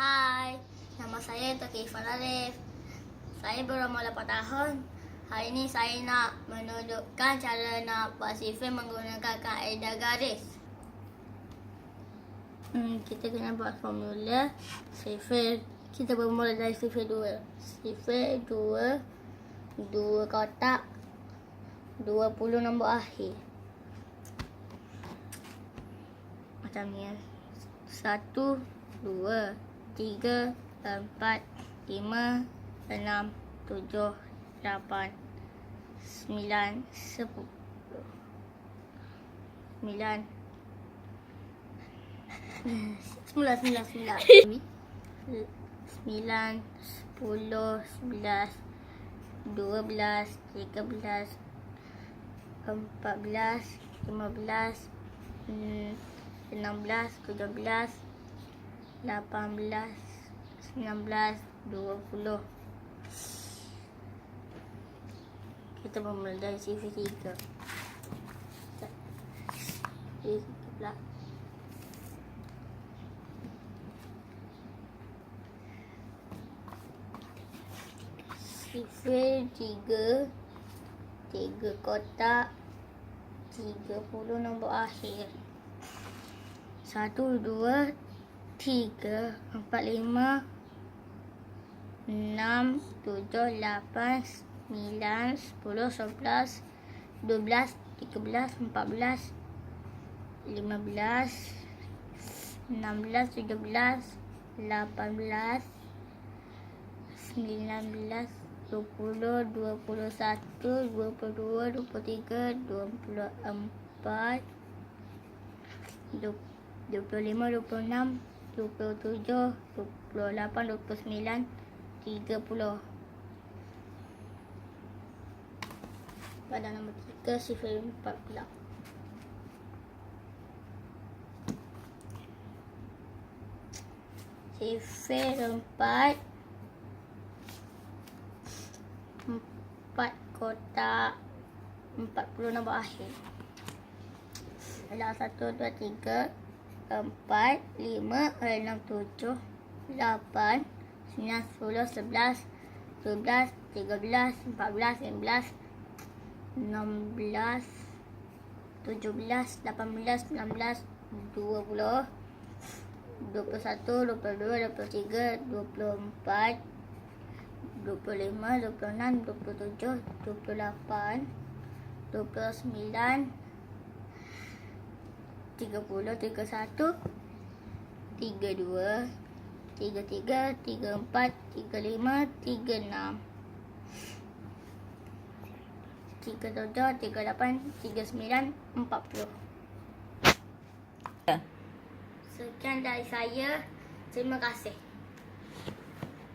Hai, nama saya Toki Irfan Arif. Saya berumur 8 tahun. Hari ini saya nak menunjukkan cara nak buat sifir menggunakan kaedah garis. Hmm, kita kena buat formula sifir. Kita bermula dari sifir 2. Sifir 2, 2 kotak, 20 nombor akhir. Macam ni ya. Satu, dua, tiga, empat, lima, enam, tujuh, lapan, sembilan, sepuluh. Sembilan. Sembilan, sembilan, sembilan. Sembilan, sepuluh, sebelas, dua belas, tiga belas, empat belas, lima belas, enam belas, tujuh belas, lapan belas, sembilan belas, dua puluh. Kita bermula dari CV tiga. CV tiga belas. Sifir tiga Tiga kotak Tiga puluh nombor akhir Satu, dua, tiga, empat, lima Enam, tujuh, lapan, sembilan, sepuluh, sebelas Dua belas, tiga belas, empat belas Lima belas Enam belas, tujuh belas Lapan belas Sembilan belas, dua puluh, dua puluh satu, dua puluh dua, dua puluh tiga, dua puluh empat, dua puluh lima, dua puluh enam, Pada nombor tiga, sifir empat pula. Sifir empat empat kotak empat puluh nombor akhir. Adalah satu, dua, tiga, empat, lima, enam, tujuh, lapan, sembilan, sepuluh, sebelas, dua belas, tiga belas, empat belas, lima belas, enam belas, tujuh belas, lapan belas, sembilan belas, dua puluh, dua puluh satu, dua puluh dua, dua puluh tiga, dua puluh empat, 25, 26, 27, 28, 29, 30, 31, 32, 33, 34, 35, 36, 37, 38, 39, 40. Ya. Sekian dari saya. Terima kasih.